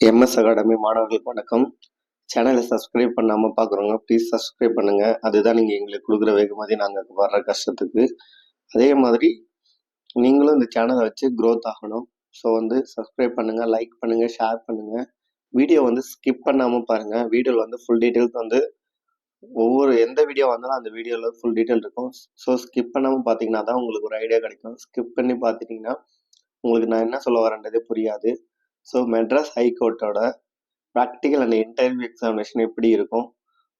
MS academy மாணவர்களுக்கு வணக்கம். சேனலை சப்ஸ்கிரைப் பண்ணாமல் பார்க்குறோங்க ப்ளீஸ் சப்ஸ்கிரைப் பண்ணுங்கள் அதுதான் நீங்கள் எங்களுக்கு கொடுக்குற வேகமாதி நாங்கள் வர்ற கஷ்டத்துக்கு. அதே மாதிரி நீங்களும் இந்த சேனலை வச்சு க்ரோத் ஆகணும். ஸோ வந்து சப்ஸ்கிரைப் பண்ணுங்கள் லைக் பண்ணுங்கள் ஷேர் பண்ணுங்கள் வீடியோ வந்து ஸ்கிப் பண்ணாமல் பாருங்கள் வீடியோவில் வந்து ஃபுல் டீட்டெயில்ஸ் வந்து ஒவ்வொரு எந்த வீடியோ வந்தாலும் அந்த வீடியோவில் ஃபுல் டீட்டெயில் இருக்கும். ஸோ ஸ்கிப் பண்ணாமல் பார்த்தீங்கன்னா தான் உங்களுக்கு ஒரு ஐடியா கிடைக்கும். ஸ்கிப் பண்ணி பார்த்துட்டிங்கன்னா உங்களுக்கு நான் என்ன சொல்ல வரேன்றதே புரியாது. ஸோ மெட்ராஸ் ஹைகோர்ட்டோட ப்ராக்டிக்கல் அண்ட் இன்டர்வியூ எக்ஸாமினேஷன் எப்படி இருக்கும்?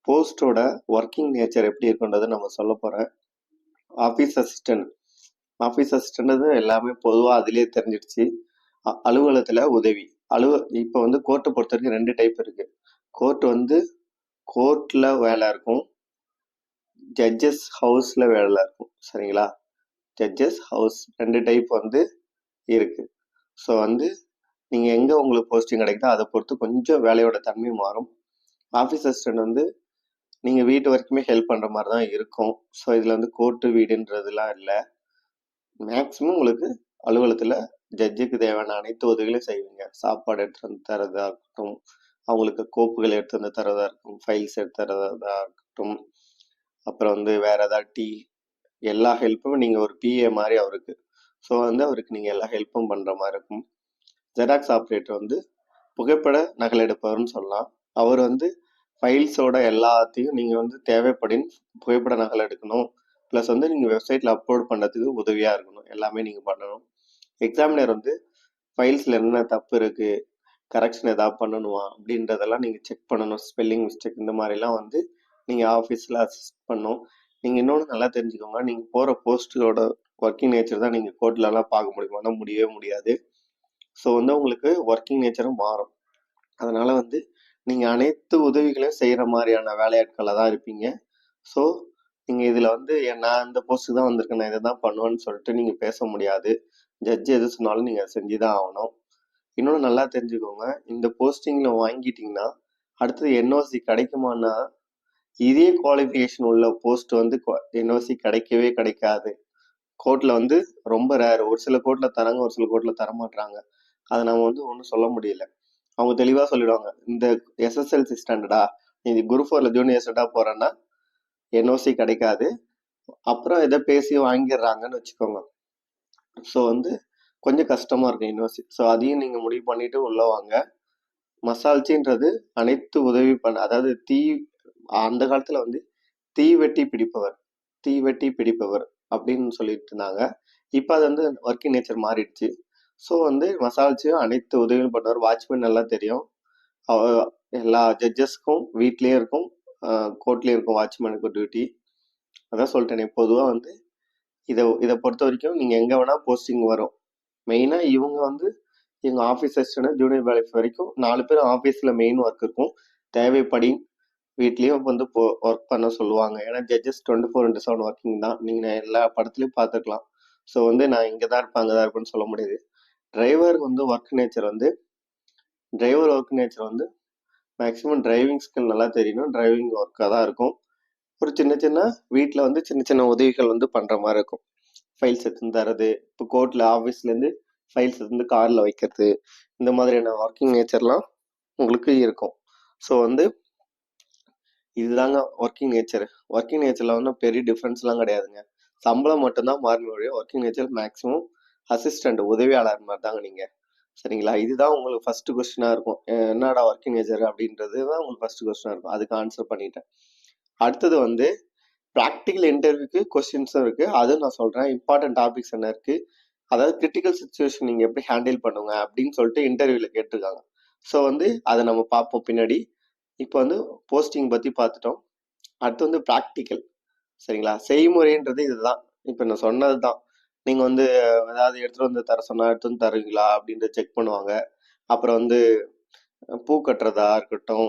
போஸ்டோட ஒர்க்கிங் நேச்சர் எப்படி இருக்குன்றது நம்ம சொல்ல போகிறேன் ஆஃபீஸ் அசிஸ்டன்ட் ஆஃபீஸ் அசிஸ்டன்ட் எல்லாமே பொதுவாக அதிலே தெரிஞ்சிடுச்சு. அ- அலுவலகத்தில் உதவி. அலுவ இப்போ வந்து கோர்ட்டை பொறுத்த வரைக்கும் ரெண்டு டைப் இருக்குது கோர்ட் வந்து கோர்ட்டில் வேலை இருக்கும். ஜட்ஜஸ் ஹவுஸில் வேலை இருக்கும். சரிங்களா? ஜட்ஜஸ் ஹவுஸ் ரெண்டு டைப் வந்து இருக்குது ஸோ வந்து நீங்கள் எங்கே உங்களுக்கு போஸ்டிங் கிடைக்குதோ அதை பொறுத்து கொஞ்சம் வேலையோட தன்மை மாறும். ஆஃபீஸ் அசிஸ்டன்ட் வந்து நீங்கள் வீட்டு வரைக்குமே ஹெல்ப் பண்ணுற மாதிரி தான் இருக்கும். ஸோ இதில் வந்து கோர்ட்டு வீடுன்றதுலாம் இல்லை. மேக்ஸிமம் உங்களுக்கு அலுவலகத்தில் ஜட்ஜுக்கு தேவையான அனைத்து உதவிகளையும் செய்வீங்க. சாப்பாடு எடுத்து வந்து தரதா இருக்கட்டும். அவங்களுக்கு கோப்புகள் எடுத்து வந்து தரதா இருக்கும் ஃபைல்ஸ் எடுத்து தரதா இருக்கட்டும். அப்புறம் வந்து வேற ஏதாவது டீ எல்லா ஹெல்ப்பும் நீங்கள் ஒரு பிஏ மாதிரி அவருக்கு. ஸோ வந்து அவருக்கு நீங்கள் எல்லா ஹெல்ப்பும் பண்ணுற மாதிரி இருக்கும். ஜெராக்ஸ் ஆப்ரேட்டர் வந்து புகைப்பட நகலெடுப்பவர்னு சொல்லலாம். அவர் வந்து ஃபைல்ஸோட எல்லாத்தையும் நீங்கள் வந்து தேவைப்படின் புகைப்பட நகல் எடுக்கணும். ப்ளஸ் வந்து நீங்கள் வெப்சைட்டில் அப்லோட் பண்ணுறதுக்கு உதவியாக இருக்கணும். எல்லாமே நீங்கள் பண்ணணும். எக்ஸாமினர் வந்து ஃபைல்ஸில் என்ன தப்பு இருக்குது கரெக்ஷன் எதாவது பண்ணணுமா அப்படின்றதெல்லாம் நீங்கள் செக் பண்ணணும். ஸ்பெல்லிங் மிஸ்டேக் இந்த மாதிரிலாம் வந்து நீங்கள் ஆஃபீஸில் அசிஸ்ட் பண்ணும் நீங்கள் இன்னொன்று நல்லா தெரிஞ்சுக்கோங்க. நீங்கள் போகிற போஸ்ட்டோட ஒர்க்கிங் நேச்சர் தான் நீங்கள் கோர்ட்லலாம் பார்க்க முடியுமானா முடியவே முடியாது. ஸோ வந்து உங்களுக்கு ஒர்க்கிங் நேச்சரும் மாறும். அதனால் வந்து நீங்கள் அனைத்து உதவிகளையும் செய்கிற மாதிரியான வேலையாட்களாக தான் இருப்பீங்க. ஸோ நீங்கள் இதில் வந்து நான் இந்த போஸ்ட்டுக்கு தான் வந்திருக்கேன். நான் இதை தான் பண்ணுவேன்னு சொல்லிட்டு நீங்கள் பேச முடியாது. ஜட்ஜ் எது சொன்னாலும் நீங்கள் செஞ்சு தான் ஆகணும். இன்னொன்று நல்லா தெரிஞ்சுக்கோங்க. இந்த போஸ்டிங்கில் வாங்கிட்டீங்கன்னா அடுத்தது என்ஓசி கிடைக்குமான்னா இதே குவாலிஃபிகேஷன் உள்ள போஸ்ட் வந்து என்ஓசி கிடைக்கவே கிடைக்காது. கோர்ட்டில் வந்து ரொம்ப ரேர் ஒரு சில கோர்ட்டில் தராங்க ஒரு சில கோர்ட்டில் தரமாட்டாங்க அதை நம்ம வந்து ஒன்றும் சொல்ல முடியல. அவங்க தெளிவாக சொல்லிடுவாங்க. இந்த எஸ்எஸ்எல்சி ஸ்டாண்டர்டா நீ குரூப் ஃபோரில் ஜூனியர் ஸ்டாண்டர்டாக போகிறேன்னா என்ஓசி கிடைக்காது. அப்புறம் எதை பேசி வாங்கிடுறாங்கன்னு வச்சுக்கோங்க. ஸோ வந்து கொஞ்சம் கஷ்டமாக இருக்கும் யூனிவர்சிட்டி ஸோ அதையும் நீங்கள் முடிவு பண்ணிட்டு உள்ள வாங்க. மசால்ச்சின்றது அனைத்து உதவி பண்ண அதாவது தீ அந்த காலத்தில் வந்து தீ வெட்டி பிடிப்பவர். தீ வெட்டி பிடிப்பவர் அப்படின்னு சொல்லிட்டு இருந்தாங்க. இப்போ அது வந்து ஒர்க்கிங் நேச்சர் மாறிடுச்சு. ஸோ வந்து மசால்ச்சியும் அனைத்து உதவியும் பண்ணுவார். வாட்ச்மேன் நல்லா தெரியும். எல்லா ஜட்ஜஸ்க்கும் வீட்லேயும் இருக்கும். கோர்ட்லேயும் இருக்கும் வாட்ச்மேனுக்கு டியூட்டி அதான் சொல்லிட்டேனே பொதுவாக வந்து இதை இதை பொறுத்த வரைக்கும் நீங்கள் எங்கே வேணால் போஸ்டிங் வரும். மெயினாக இவங்க வந்து எங்கள் ஆஃபீஸ் அசிஸ்டன்ட் ஜூனியர் வேலைக்கு வரைக்கும் நாலு பேர் ஆஃபீஸில் மெயின் ஒர்க் இருக்கும். தேவைப்படி வீட்லேயும் வந்து போ ஒர்க் பண்ண சொல்லுவாங்க. ஏன்னா judges twenty four into seven working தான். நீங்கள் எல்லா படத்துலையும் பார்த்துக்கலாம் ஸோ வந்து நான் இங்கே தான் இருப்பேன் அங்கே தான் இருப்பேன்னு சொல்ல முடியாது. டிரைவருக்கு வந்து ஒர்க் நேச்சர் வந்து டிரைவர் ஒர்க் நேச்சர் வந்து மேக்ஸிமம் டிரைவிங் ஸ்கில் நல்லா தெரியணும். டிரைவிங் ஒர்க்காக தான் இருக்கும். ஒரு சின்ன சின்ன வீட்டில் வந்து சின்ன சின்ன உதவிகள் வந்து பண்ணுற மாதிரி இருக்கும். ஃபைல்ஸ் எடுத்து தரது இப்போ கோர்ட்டில் ஆஃபீஸ்லேருந்து ஃபைல்ஸ் எடுத்து காரில் வைக்கிறது இந்த மாதிரியான ஒர்க்கிங் நேச்சர்லாம் உங்களுக்கு இருக்கும். ஸோ வந்து இதுதாங்க ஒர்க்கிங் நேச்சர் ஒர்க்கிங் நேச்சரில் வந்து பெரிய டிஃப்ரென்ஸ்லாம் கிடையாதுங்க. சம்பளம் மட்டும்தான் மாறுமே ஒழிய ஒர்க்கிங் நேச்சர் மேக்ஸிமம் அசிஸ்டண்ட் உதவியாளர் மாதிரி தாங்க நீங்கள் சரிங்களா? இதுதான் உங்களுக்கு ஃபர்ஸ்ட் கொஸ்டினாக இருக்கும். என்னடா ஒர்க்கிங் ஏஜர் அப்படின்றது தான் உங்களுக்கு ஃபர்ஸ்ட் கொஸ்டினாக இருக்கும். அதுக்கு ஆன்சர் பண்ணிட்டேன். அடுத்தது வந்து ப்ராக்டிக்கல் இன்டர்வியூக்கு கொஸ்டின்ஸும் இருக்கு. அதுவும் நான் சொல்றேன். இம்பார்ட்டன்ட் டாபிக்ஸ் என்ன இருக்கு? அதாவது கிரிட்டிக்கல் சுச்சுவேஷன் நீங்க எப்படி ஹேண்டில் பண்ணுங்க அப்படின்னு சொல்லிட்டு இன்டர்வியூல கேட்டிருக்காங்க. ஸோ வந்து அதை நம்ம பார்ப்போம் பின்னாடி. இப்போ வந்து போஸ்டிங் பத்தி பார்த்துட்டோம். அடுத்து வந்து ப்ராக்டிக்கல் சரிங்களா? செய்முறைன்றது இதுதான். இப்போ நான் சொன்னது தான் நீங்க வந்து ஏதாவது எடுத்துட்டு வந்து தர சொன்னா எடுத்து வந்து தருவீங்களா? அப்படின்ட்டு செக் பண்ணுவாங்க. அப்புறம் வந்து பூ கட்டுறதா இருக்கட்டும்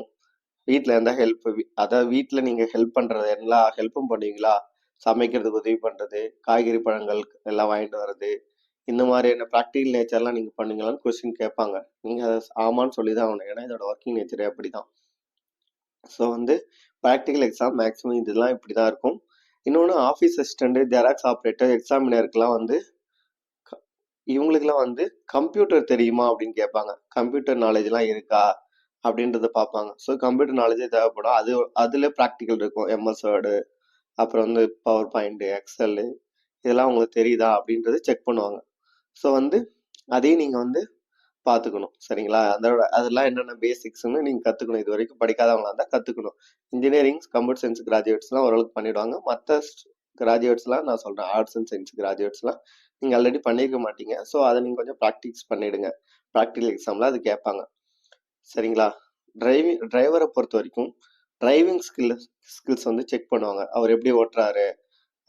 வீட்டில் இருந்தால் ஹெல்ப் அதாவது வீட்டில் நீங்கள் ஹெல்ப் பண்ணுறது எல்லா ஹெல்ப்பும் பண்ணுவீங்களா? சமைக்கிறதுக்கு உதவி பண்ணுறது காய்கறி பழங்கள் எல்லாம் வாங்கிட்டு வர்றது இந்த மாதிரியான ப்ராக்டிக்கல் நேச்சர்லாம் நீங்கள் பண்ணுங்களான்னு கொஸ்டின் கேட்பாங்க. நீங்கள் அதை ஆமான்னு சொல்லி தான் ஆகணும். ஏன்னா இதோட ஒர்க்கிங் நேச்சரே அப்படி தான் ஸோ வந்து ப்ராக்டிக்கல் எக்ஸாம் மேக்ஸிமம் இதெல்லாம் இப்படி தான் இருக்கும். இன்னொன்று ஆஃபீஸ் அசிஸ்டண்ட்டு ஜெராக்ஸ் ஆப்ரேட்டர் எக்ஸாமினருக்குலாம் வந்து இவங்களுக்குலாம் வந்து கம்ப்யூட்டர் தெரியுமா அப்படின்னு கேட்பாங்க. கம்ப்யூட்டர் நாலேஜ்லாம் இருக்கா? அப்படின்றத பார்ப்பாங்க. ஸோ கம்ப்யூட்டர் நாலேஜே தேவைப்படும். அது அதில் ப்ராக்டிக்கல் இருக்கும். எம்எஸ் வேர்டு அப்புறம் வந்து பவர் பாயிண்ட் எக்ஸல் இதெல்லாம் உங்களுக்கு தெரியுதா அப்படின்றத செக் பண்ணுவாங்க. ஸோ வந்து அதையும் நீங்கள் வந்து பார்த்துக்கணும் சரிங்களா? அதோட அதெல்லாம் என்னென்ன பேசிக்ஸ்னு நீங்கள் கற்றுக்கணும் இது வரைக்கும் படிக்காதவங்களா இருந்தால் கற்றுக்கணும் இன்ஜினியரிங் கம்ப்யூட்டர் சயின்ஸ் கிராஜுவேட்ஸ்லாம் ஓரளவுக்கு பண்ணிடுவாங்க. மற்ற கிராஜுவேட்ஸ்லாம் நான் சொல்கிறேன் ஆர்ட்ஸ் அண்ட் சயின்ஸ் கிராஜுவேட்ஸ்லாம் நீங்கள் ஆல்ரெடி பண்ணியிருக்க மாட்டீங்க. ஸோ அதை நீங்கள் கொஞ்சம் ப்ராக்டிஸ் பண்ணிவிடுங்க ப்ராக்டிக்கல் எக்ஸாமில் அது கேட்பாங்க. சரிங்களா? டிரைவிங் டிரைவரை பொறுத்த வரைக்கும் டிரைவிங் ஸ்கில் ஸ்கில்ஸ் வந்து செக் பண்ணுவாங்க. அவர் எப்படி ஓட்டுறாரு?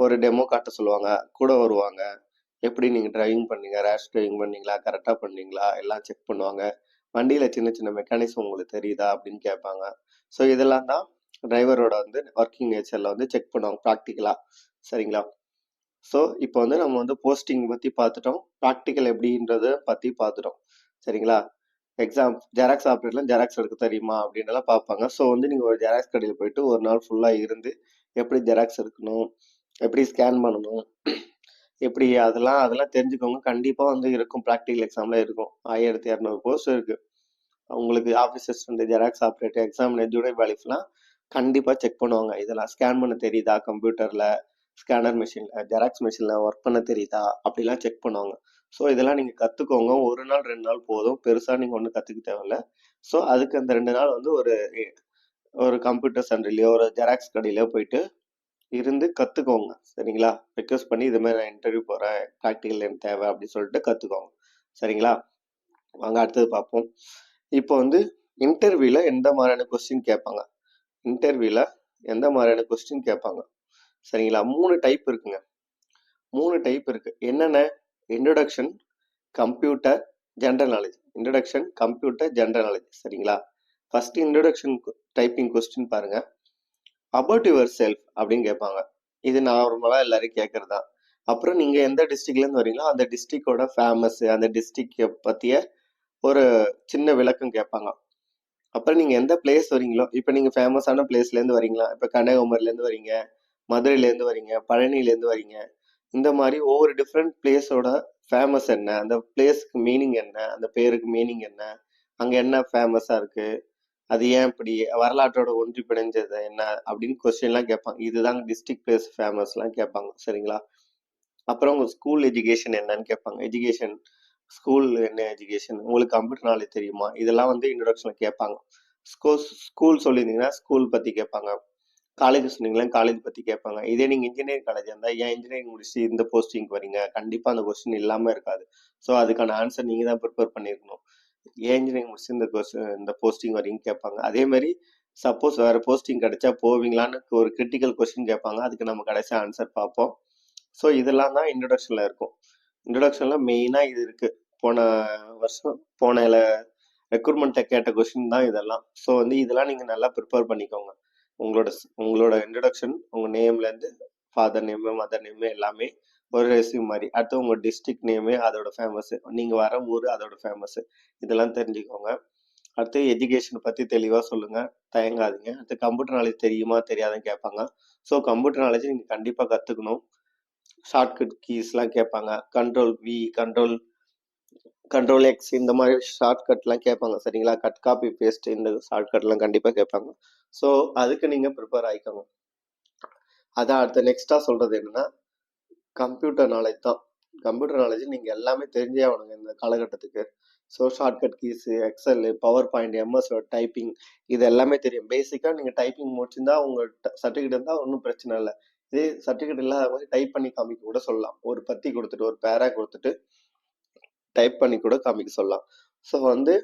ஒரு டெமோ காட்ட சொல்லுவாங்க. கூட வருவாங்க. எப்படி நீங்கள் டிரைவிங் பண்ணீங்க? ரேஷ் டிரைவிங் பண்ணீங்களா? கரெக்டாக பண்ணீங்களா? எல்லாம் செக் பண்ணுவாங்க. வண்டியில் சின்ன சின்ன மெக்கானிசம் உங்களுக்கு தெரியுதா? அப்படின்னு கேட்பாங்க. ஸோ இதெல்லாம் தான் டிரைவரோட வந்து ஒர்க்கிங் நேச்சரில் வந்து செக் பண்ணுவாங்க ப்ராக்டிக்கலாக சரிங்களா? ஸோ இப்போ வந்து நம்ம வந்து போஸ்டிங் பற்றி பார்த்துட்டோம். ப்ராக்டிக்கல் எப்படின்றத பற்றி பார்த்துட்டோம். சரிங்களா? எக்ஸாம் ஜெராக்ஸ் ஆப்ரேட்லாம் ஜெராக்ஸ் எடுக்க தெரியுமா? அப்படின்றலாம் பார்ப்பாங்க. ஸோ வந்து நீங்கள் ஒரு ஜெராக்ஸ் கடையில் போயிட்டு ஒரு நாள் ஃபுல்லாக இருந்து எப்படி ஜெராக்ஸ் எடுக்கணும்? எப்படி ஸ்கேன் பண்ணணும்? எப்படி அதெல்லாம் அதெல்லாம் தெரிஞ்சுக்கோங்க. கண்டிப்பாக வந்து இருக்கும். ப்ராக்டிக்கல் எக்ஸாமில் இருக்கும். ஆயிரத்தி இரநூறு போஸ்ட் இருக்குது உங்களுக்கு office assistant Xerox operator exam junior வேலிஃப்லாம் கண்டிப்பாக செக் பண்ணுவாங்க. இதெல்லாம் ஸ்கேன் பண்ண தெரியுதா கம்ப்யூட்டரில் ஸ்கேனர் மிஷினில் ஜெராக்ஸ் மிஷினில் ஒர்க் பண்ண தெரியுதா? அப்படிலாம் செக் பண்ணுவாங்க. ஸோ இதெல்லாம் நீங்கள் கற்றுக்கோங்க ஒரு நாள் ரெண்டு நாள் போதும். பெருசாக நீங்கள் ஒன்றும் கற்றுக்க தேவையில்ல. ஸோ அதுக்கு அந்த ரெண்டு நாள் வந்து ஒரு ஒரு கம்ப்யூட்டர் சென்டர்லையோ ஒரு ஜெராக்ஸ் கடையிலையோ போயிட்டு இருந்து கற்றுக்கோங்க சரிங்களா? ரிக்வஸ்ட் பண்ணி இது மாதிரி நான் இன்டர்வியூ போகிறேன் ப்ராக்டிக்கல் எனக்கு தேவை அப்படின்னு சொல்லிட்டு கற்றுக்கோங்க சரிங்களா? வாங்க அடுத்தது பார்ப்போம். இப்போ வந்து இன்டர்வியூவில் எந்த மாதிரியான கொஸ்டின் கேட்பாங்க? இன்டர்வியூவில் எந்த மாதிரியான கொஸ்டின் கேட்பாங்க? சரிங்களா? மூணு டைப் இருக்குங்க. மூணு டைப் இருக்குது என்னென்ன? Introduction computer general knowledge introduction computer general knowledge சரிங்களா? ஃபர்ஸ்ட் இன்ட்ரொடக்ஷன் டைப்பிங் கொஸ்டின் பாருங்கள் அபவுட் யுவர் செல்ஃப் அப்படின்னு கேட்பாங்க. இது நார்மலாக எல்லாரும் கேட்கறது? தான் அப்புறம் நீங்கள் எந்த டிஸ்ட்ரிக்ட்லேருந்து வரீங்களோ அந்த டிஸ்ட்ரிக்டோட ஃபேமஸ் அந்த டிஸ்ட்ரிக்டை பற்றிய ஒரு சின்ன விளக்கம் கேட்பாங்க. அப்புறம் நீங்கள் எந்த பிளேஸ் வரீங்களோ இப்போ நீங்கள் ஃபேமஸான பிளேஸ்லேருந்து வரீங்களா இப்போ கன்னியாகுமரியிலேருந்து வரீங்க மதுரையிலேருந்து வரீங்க பழனிலேருந்து வரீங்க இந்த மாதிரி ஒவ்வொரு டிஃப்ரெண்ட் பிளேஸோட ஃபேமஸ் என்ன அந்த பிளேஸ்க்கு மீனிங் என்ன அந்த பேருக்கு மீனிங் என்ன அங்கே என்ன ஃபேமஸாக இருக்குது அது ஏன் இப்படி வரலாற்றோட ஒன்றி பிணைஞ்சது என்ன அப்படின்னு கொஸ்டின்லாம் கேட்பாங்க. இதுதான் டிஸ்ட்ரிக்ட் பிளேஸ் ஃபேமஸ்லாம் கேட்பாங்க. சரிங்களா? அப்புறம் உங்கள் ஸ்கூல் எஜுகேஷன் என்னன்னு கேட்பாங்க. எஜுகேஷன் ஸ்கூல் என்ன எஜுகேஷன் உங்களுக்கு கம்ப்யூட்டர் நாலேஜ் தெரியுமா? இதெல்லாம் வந்து இன்ட்ரொடக்ஷனில் கேட்பாங்க. ஸ்கூல் ஸ்கூல் சொல்லியிருந்தீங்கன்னா ஸ்கூல் பற்றி கேட்பாங்க. காலேஜ் சொன்னீங்களா காலேஜ் பற்றி கேட்பாங்க. இதே நீங்கள் இன்ஜினியரிங் காலேஜ் இருந்தால் ஏன் இன்ஜினியரிங் முடிச்சு இந்த போஸ்டிங்க்கு வரீங்க? கண்டிப்பாக அந்த கொஸ்டின் இல்லாமல் இருக்காது. ஸோ அதுக்கான ஆன்சர் நீங்கள் தான் ப்ரிப்பேர் பண்ணியிருக்கணும். ஏன் முடிச்சு இந்த கொஸ்டின் இந்த போஸ்டிங் வரீங்க கேட்பாங்க. அதே மாதிரி சப்போஸ் வேறு போஸ்டிங் கிடைச்சா போவீங்களான்னு ஒரு கிரிட்டிக்கல் கொஸ்டின் கேட்பாங்க. அதுக்கு நம்ம கடைசி ஆன்சர் பார்ப்போம். ஸோ இதெல்லாம் தான் இன்ட்ரொடக்ஷனில் இருக்கும். இன்ட்ரொடக்ஷனில் மெயினாக இது இருக்குது போன வருஷம் போன ரெக்ரூட்மெண்ட்டை கேட்ட கொஸ்டின் தான் இதெல்லாம். ஸோ வந்து இதெல்லாம் நீங்கள் நல்லா ப்ரிப்பேர் பண்ணிக்கோங்க. உங்களோட உங்களோட இன்ட்ரடக்ஷன் உங்கள் நேம்லேருந்து ஃபாதர் நேமு மதர் நேமு எல்லாமே ஒரு ரெசியூம் மாதிரி. அடுத்து உங்கள் டிஸ்ட்ரிக்ட் நேமு அதோட ஃபேமஸ் நீங்கள் வர ஊர் அதோட ஃபேமஸ் இதெல்லாம் தெரிஞ்சுக்கோங்க. அடுத்து எஜுகேஷன் பற்றி தெளிவாக சொல்லுங்கள் தயங்காதீங்க. அடுத்து கம்ப்யூட்டர் நாலேஜ் தெரியுமா தெரியாதுன்னு கேட்பாங்க. ஸோ கம்ப்யூட்டர் நாலேஜ் நீங்கள் கண்டிப்பாக கற்றுக்கணும் ஷார்ட்கட் கீஸ்லாம் கேட்பாங்க. Control V control control X இந்த மாதிரி ஷார்ட்கட்லாம் கேட்பாங்க. சரிங்களா? கட் காப்பி பேஸ்ட் இந்த ஷார்ட்கட்லாம் கண்டிப்பாக கேட்பாங்க. ஸோ அதுக்கு நீங்கள் ப்ரிப்பேர் ஆகிக்கோங்க அதான் அடுத்த நெக்ஸ்ட்டாக சொல்கிறது என்னன்னா கம்ப்யூட்டர் நாலேஜ் தான். கம்ப்யூட்டர் நாலேஜ் நீங்கள் எல்லாமே தெரிஞ்சே ஆகணுங்க இந்த காலகட்டத்துக்கு. So shortcut keys Excel PowerPoint MS typing இது எல்லாமே தெரியும். பேசிக்காக நீங்கள் டைப்பிங் முடிச்சிருந்தா உங்கள் சர்டிஃபிகேட் இருந்தால் ஒன்றும் பிரச்சனை இல்லை. இதே சர்டிஃபிகேட் இல்லாத மாதிரி டைப் பண்ணி காமிக்க கூட சொல்லலாம். ஒரு பத்தி கொடுத்துட்டு ஒரு பேரா கொடுத்துட்டு டைப் பண்ணி கூட காமிக்க சொல்லலாம். ஸோ வந்து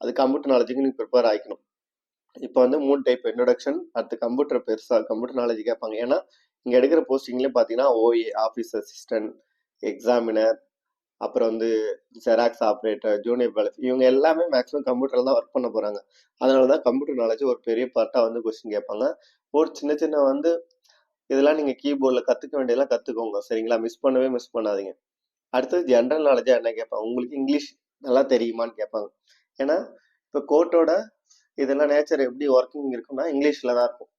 அது கம்ப்யூட்டர் நாலேஜுக்கு நீங்கள் ப்ரிப்பேர் ஆகிக்கணும் இப்போ வந்து மூணு டைப் இன்ட்ரடக்ஷன் அடுத்து கம்ப்யூட்டர் பெருசாக கம்ப்யூட்டர் நாலேஜ் கேட்பாங்க. ஏன்னா இங்கே எடுக்கிற போஸ்டிங்லேயே பார்த்தீங்கன்னா ஓஏ ஆஃபீஸ் அசிஸ்டன்ட் எக்ஸாமினர் அப்புறம் வந்து ஜெராக்ஸ் ஆப்ரேட்டர் ஜூனியர் வேலஃப் இவங்க எல்லாமே மேக்ஸிமம் கம்ப்யூட்டரில் தான் ஒர்க் பண்ண போகிறாங்க அதனால தான் கம்ப்யூட்டர் நாலேஜ் ஒரு பெரிய பார்ட்டாக வந்து கொஸ்டின் கேட்பாங்க. ஒரு சின்ன சின்ன வந்து இதெல்லாம் நீங்கள் கீபோர்டில் கற்றுக்க வேண்டியதெல்லாம் கற்றுக்கோங்க சரிங்களா? மிஸ் பண்ணவே மிஸ் பண்ணாதீங்க. அடுத்தது ஜென்ரல் நாலேஜாக என்ன கேட்பாங்க? உங்களுக்கு இங்கிலீஷ் நல்லா தெரியுமான்னு கேட்பாங்க. ஏன்னா இப்போ கோர்ட்டோட இதெல்லாம் நேச்சர் எப்படி ஒர்க்கிங் இருக்கும்னா இங்கிலீஷில் தான் இருக்கும்.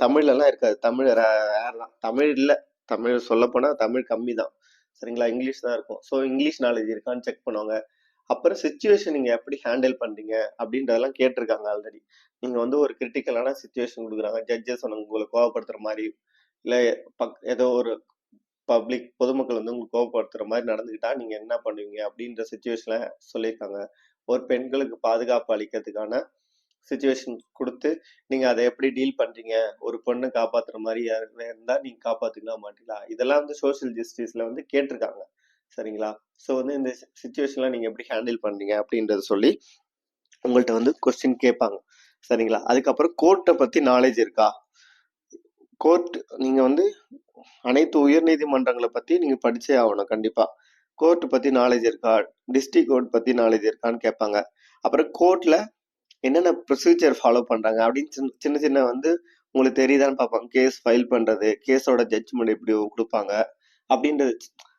தமிழ்லலாம் இருக்காது. தமிழ் ரேர் தான். தமிழ் இல்லை. தமிழ் சொல்லப்போனால் தமிழ் கம்மி தான். சரிங்களா? இங்கிலீஷ் தான் இருக்கும். ஸோ இங்கிலீஷ் நாலேஜ் இருக்கான்னு செக் பண்ணுவாங்க. அப்புறம் சுச்சுவேஷன் நீங்கள் எப்படி ஹேண்டில் பண்ணுறீங்க அப்படின்றதெல்லாம் கேட்டிருக்காங்க ஆல்ரெடி நீங்கள் வந்து ஒரு கிரிட்டிக்கலான சுச்சுவேஷன் கொடுக்குறாங்க. ஜட்ஜஸ் உங்களை கோவப்படுத்துகிற மாதிரி இல்லை பக் ஏதோ ஒரு பப்ளிக் பொதுமக்கள் வந்து உங்களுக்கு கோவப்படுத்துகிற மாதிரி நடந்துக்கிட்டா நீங்கள் என்ன பண்ணுவீங்க? அப்படின்ற சுச்சுவேஷனில் சொல்லியிருக்காங்க. ஒரு பெண்களுக்கு பாதுகாப்பு அளிக்கிறதுக்கான சுச்சுவேஷன் கொடுத்து நீங்க அதை எப்படி டீல் பண்றீங்க? ஒரு பொண்ணை காப்பாத்துற மாதிரி யாருமே இருந்தா நீங்க காப்பாத்துக்கலாம் மாட்டீங்களா இதெல்லாம் வந்து சோஷியல் ஜஸ்டிஸ்ல வந்து கேட்டிருக்காங்க. சரிங்களா? ஸோ வந்து இந்த சுச்சுவேஷன்லாம் நீங்க எப்படி ஹேண்டில் பண்றீங்க அப்படின்றத சொல்லி உங்கள்கிட்ட வந்து கொஸ்டின் கேட்பாங்க. சரிங்களா? அதுக்கப்புறம் கோர்ட்டை பத்தி நாலேஜ் இருக்கா? கோர்ட் நீங்க வந்து அனைத்து உயர் நீதிமன்றங்களை பத்தி நீங்க படிச்சே ஆகணும் கண்டிப்பா. கோர்ட் பத்தி நாலேஜ் இருக்கா? டிஸ்ட்ரிக்ட் கோர்ட் பத்தி நாலேஜ் இருக்கான்னு கேட்பாங்க. அப்புறம் கோர்ட்ல என்னென்ன ப்ரொசீஜர் ஃபாலோ பண்ணுறாங்க அப்படின்னு சின்ன சின்ன சின்ன வந்து உங்களுக்கு தெரியுதான்னு பார்ப்பாங்க. கேஸ் ஃபைல் பண்ணுறது கேஸோட ஜட்ஜ்மெண்ட் எப்படி கொடுப்பாங்க அப்படின்றது.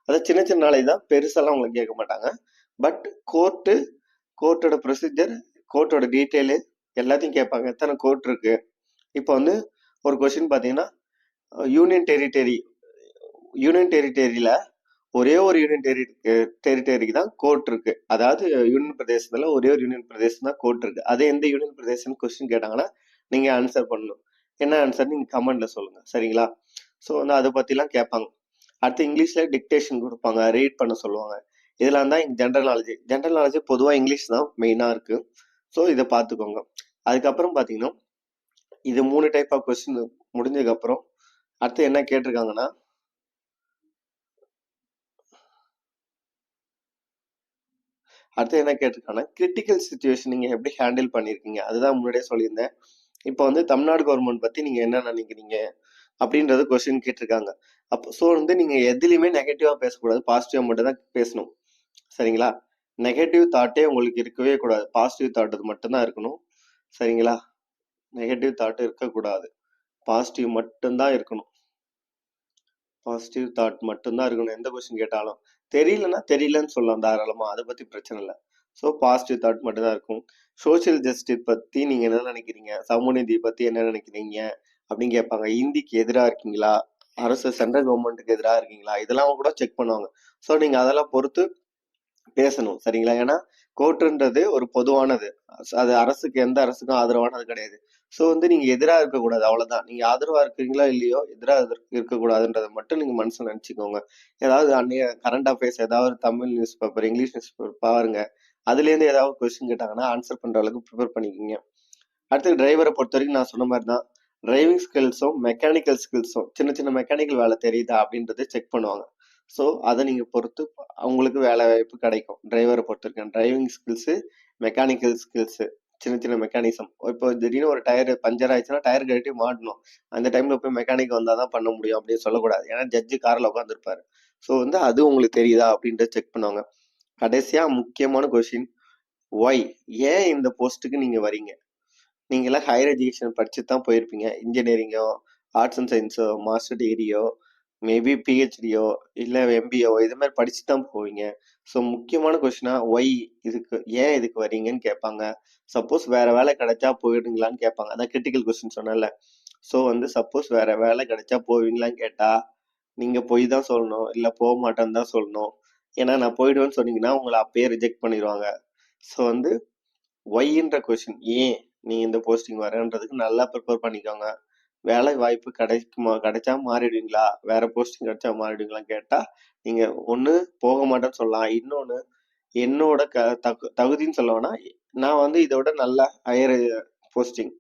அதாவது சின்ன சின்ன நாளைக்கு தான் பெருசெல்லாம் உங்களுக்கு கேட்க மாட்டாங்க. பட் கோர்ட்டு கோர்ட்டோட ப்ரொசீஜர் கோர்ட்டோட டீட்டெயிலு எல்லாத்தையும் கேட்பாங்க. எத்தனை கோர்ட் இருக்கு? இப்போ வந்து ஒரு கொஸ்டின் பார்த்தீங்கன்னா யூனியன் டெரிட்டரி யூனியன் டெரிட்டரியில ஒரே ஒரு யூனியன் டெரி டெரிட்டரிக்கு தான் கோர்ட் இருக்கு. அதாவது யூனியன் பிரதேசத்துல ஒரே ஒரு யூனியன் பிரதேசம் தான் கோர்ட் இருக்கு. அதே எந்த யூனியன் பிரதேசம் கொஸ்டின் கேட்டாங்கன்னா நீங்க ஆன்சர் பண்ணணும். என்ன ஆன்சர் நீங்க கமெண்ட்ல சொல்லுங்க. சரிங்களா? ஸோ வந்து அதை பத்திலாம் கேட்பாங்க. அடுத்து இங்கிலீஷ்ல டிக்டேஷன் கொடுப்பாங்க. ரீட் பண்ண சொல்லுவாங்க. இதெல்லாம் தான் ஜென்ரல் நாலேஜ் ஜென்ரல் நாலேஜ் பொதுவாக இங்கிலீஷ் தான் மெயினாக இருக்கு. ஸோ இதை பார்த்துக்கோங்க. அதுக்கப்புறம் பார்த்தீங்கன்னா இது மூணு டைப் ஆஃப் கொஸ்டின் முடிஞ்சதுக்கப்புறம் அடுத்து என்ன கேட்டிருக்காங்கன்னா அடுத்து என்ன கேட்டிருக்காங்கன்னா கிரிட்டிக்கல் சுச்சுவேஷன் நீங்கள் எப்படி ஹேண்டில் பண்ணியிருக்கீங்க? அதுதான் முன்னாடியே சொல்லியிருந்தேன். இப்போ வந்து தமிழ்நாடு கவர்மெண்ட் பற்றி நீங்கள் என்ன நினைக்கிறீங்க? அப்படின்றது கொஸ்டின் கேட்டிருக்காங்க. அப்போ ஸோ வந்து நீங்கள் எதுலேயுமே நெகட்டிவாக பேசக்கூடாது. பாசிட்டிவாக மட்டும் தான் பேசணும். சரிங்களா? நெகட்டிவ் தாட்டே உங்களுக்கு இருக்கவே கூடாது. பாசிட்டிவ் தாட் மட்டும்தான் இருக்கணும். சரிங்களா? நெகட்டிவ் தாட் இருக்கக்கூடாது. பாசிட்டிவ் மட்டும்தான் இருக்கணும். பாசிட்டிவ் தாட் மட்டும்தான் இருக்கணும். எந்த கொஸ்டின் கேட்டாலும். தெரியலன்னா தெரியலன்னு சொல்லலாம் தாராளமாக அதை பற்றி பிரச்சனை இல்லை. ஸோ பாசிட்டிவ் தாட் மட்டும்தான் இருக்கும். சோஷியல் ஜஸ்டிஸ் பற்றி நீங்கள் என்ன நினைக்கிறீங்க? சமூக நீதி பற்றி என்ன நினைக்கிறீங்க? அப்படின்னு கேட்பாங்க. இந்திக்கு எதிராக இருக்கீங்களா? அரசு சென்ட்ரல் கவர்மெண்ட்டுக்கு எதிராக இருக்கீங்களா? இதெல்லாம் கூட செக் பண்ணுவாங்க. ஸோ நீங்கள் அதெல்லாம் பொறுத்து பேசணும் சரிங்களா? ஏன்னா கோர்ட்டுன்றது ஒரு பொதுவானது. அது அரசுக்கு எந்த அரசுக்கும் ஆதரவானது கிடையாது. ஸோ வந்து நீங்க எதிராக இருக்கக்கூடாது அவ்வளவுதான். நீங்க ஆதரவா இருக்கீங்களா இல்லையோ எதிராக இருக்கக்கூடாதுன்றதை மட்டும் நீங்க மனசுல நினைச்சுக்கோங்க. ஏதாவது அன்னைய கரண்ட் அஃபேர்ஸ் ஏதாவது Tamil newspaper English newspaper பாருங்க. அதுல இருந்து ஏதாவது கொஸ்டின் கேட்டாங்கன்னா ஆன்சர் பண்ற அளவுக்கு ப்ரிப்பேர் பண்ணிக்கோங்க. அடுத்து டிரைவரை பொறுத்த வரைக்கும் நான் சொன்ன மாதிரி தான் டிரைவிங் ஸ்கில்ஸும் மெக்கானிக்கல் ஸ்கில்ஸும் சின்ன சின்ன மெக்கானிக்கல் வேலை தெரியுதா அப்படின்றத செக் பண்ணுவாங்க. ஸோ அதை நீங்கள் பொறுத்து அவங்களுக்கு வேலை வாய்ப்பு கிடைக்கும். டிரைவரை பொறுத்திருக்கேன் டிரைவிங் ஸ்கில்ஸு மெக்கானிக்கல் ஸ்கில்ஸு சின்ன சின்ன மெக்கானிசம் இப்போ திடீர்னு ஒரு டயர் பஞ்சர் ஆயிடுச்சுன்னா டயர் கழட்டி மாட்டணும். அந்த டைமில் போய் மெக்கானிக் வந்தால் தான் பண்ண முடியும் அப்படின்னு சொல்லக்கூடாது. ஏன்னா ஜட்ஜு காரில் உட்காந்துருப்பாரு ஸோ வந்து அது உங்களுக்கு தெரியுதா அப்படின்றத செக் பண்ணுவாங்க. கடைசியாக முக்கியமான கொஷின் ஒய் ஏன் இந்த போஸ்ட்டுக்கு நீங்கள் வரீங்க நீங்களாம் ஹையர் எஜுகேஷன் படிச்சு தான் போயிருப்பீங்க. இன்ஜினியரிங்கோ ஆர்ட்ஸ் அண்ட் சயின்ஸோ மாஸ்டர் டிகிரியோ மேபி பிஹெச்டியோ இல்லை எம்பிஓ இது மாதிரி படிச்சு தான் போவீங்க. ஸோ முக்கியமான கொஸ்டினா ஒய் இதுக்கு ஏன் இதுக்கு வரீங்கன்னு கேட்பாங்க. சப்போஸ் வேற வேலை கிடைச்சா போயிடுங்களான்னு கேட்பாங்க. அதான் கிரிட்டிக்கல் கொஸ்டின் சொன்னேன்ல. ஸோ வந்து சப்போஸ் வேற வேலை கிடைச்சா போவீங்களான்னு கேட்டா நீங்க போய் தான் சொல்லணும். இல்லை போக மாட்டேன்னு தான் சொல்லணும். ஏன்னா நான் போயிடுவேன்னு சொன்னீங்கன்னா உங்களை அப்பயே ரிஜெக்ட் பண்ணிடுவாங்க. ஸோ வந்து ஒய்ன்ற கொஸ்டின் ஏன் நீ இந்த போஸ்டிங் வரேன்றதுக்கு நல்லா ப்ரிப்பேர் பண்ணிக்கோங்க. வேலை வாய்ப்பு கிடைக்குமா கிடைச்சா மாறிடுவீங்களா? வேற போஸ்டிங் கிடைச்சா மாறிடுவீங்களான்னு கேட்டா நீங்க ஒண்ணு போக மாட்டேன்னு சொல்லலாம். இன்னொன்னு என்னோட க தகு தகுதின்னு சொல்லுவேன்னா நான் வந்து இதோட நல்ல ஹையர் போஸ்டிங்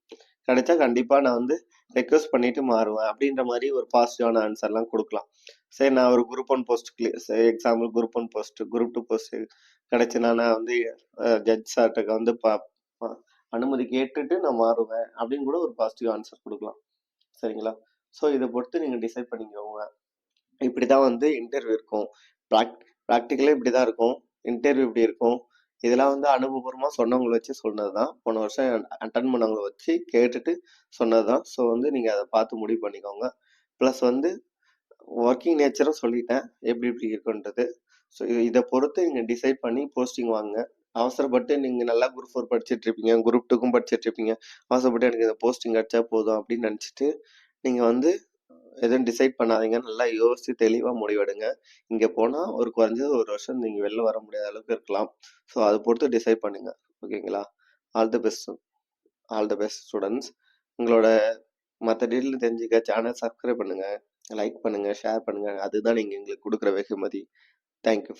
கிடைச்சா கண்டிப்பா நான் வந்து ரெக்வஸ்ட் பண்ணிட்டு மாறுவேன். அப்படின்ற மாதிரி ஒரு பாசிட்டிவான ஆன்சர்லாம் கொடுக்கலாம். சரி நான் ஒரு group one post example group one post group two post கிடைச்சுனா நான் வந்து ஜட்ஜ் சார்ட்டுக்கு வந்து பா- அனுமதி கேட்டுட்டு நான் மாறுவேன். அப்படின்னு கூட ஒரு பாசிட்டிவ் ஆன்சர் கொடுக்கலாம். சரிங்களா? ஸோ இதை பொறுத்து நீங்கள் டிசைட் பண்ணிக்கோங்க. இப்படி தான் வந்து இன்டர்வியூ இருக்கும். ப்ராக் ப்ராக்டிக்கலாக இப்படி தான் இருக்கும். இன்டர்வியூ இப்படி இருக்கும். இதெல்லாம் வந்து அனுபவபூர்வமாக சொன்னவங்களை வச்சு சொன்னது தான் போன வருஷம் அட்டன் பண்ணவங்களை வச்சு கேட்டுட்டு சொன்னது தான் ஸோ வந்து நீங்கள் அதை பார்த்து முடிவு பண்ணிக்கோங்க. ப்ளஸ் வந்து ஒர்க்கிங் நேச்சரும் சொல்லிட்டேன். எப்படி எப்படி இருக்குன்றது. ஸோ இதை பொறுத்து நீங்கள் டிசைட் பண்ணி போஸ்டிங் வாங்க அவசரப்பட்டு நீங்கள் நல்லா குரூப் ஃபோர் படிச்சுட்டு இருப்பீங்க குரூப் டூக்கும் படிச்சுட்டு இருப்பீங்க அவசரப்பட்டு எனக்கு இந்த போஸ்டிங் கிடச்சா போதும் அப்படின்னு நினச்சிட்டு நீங்கள் வந்து எதுவும் டிசைட் பண்ணாதீங்க. நல்லா யோசித்து தெளிவாக முடிவெடுங்க. இங்கே போனால் ஒரு குறைஞ்சது ஒரு வருஷம் நீங்கள் வெளில வர முடியாத அளவுக்கு இருக்கலாம். ஸோ அதை பொறுத்து டிசைட் பண்ணுங்க. ஓகேங்களா? All the best. All the best students உங்களோட மற்ற டீட்டெயில் தெரிஞ்சுக்க சேனல் சப்ஸ்கிரைப் பண்ணுங்கள் லைக் பண்ணுங்கள் ஷேர் பண்ணுங்கள் அதுதான் நீங்கள் எங்களுக்கு கொடுக்குற வெகுமதி. Thank you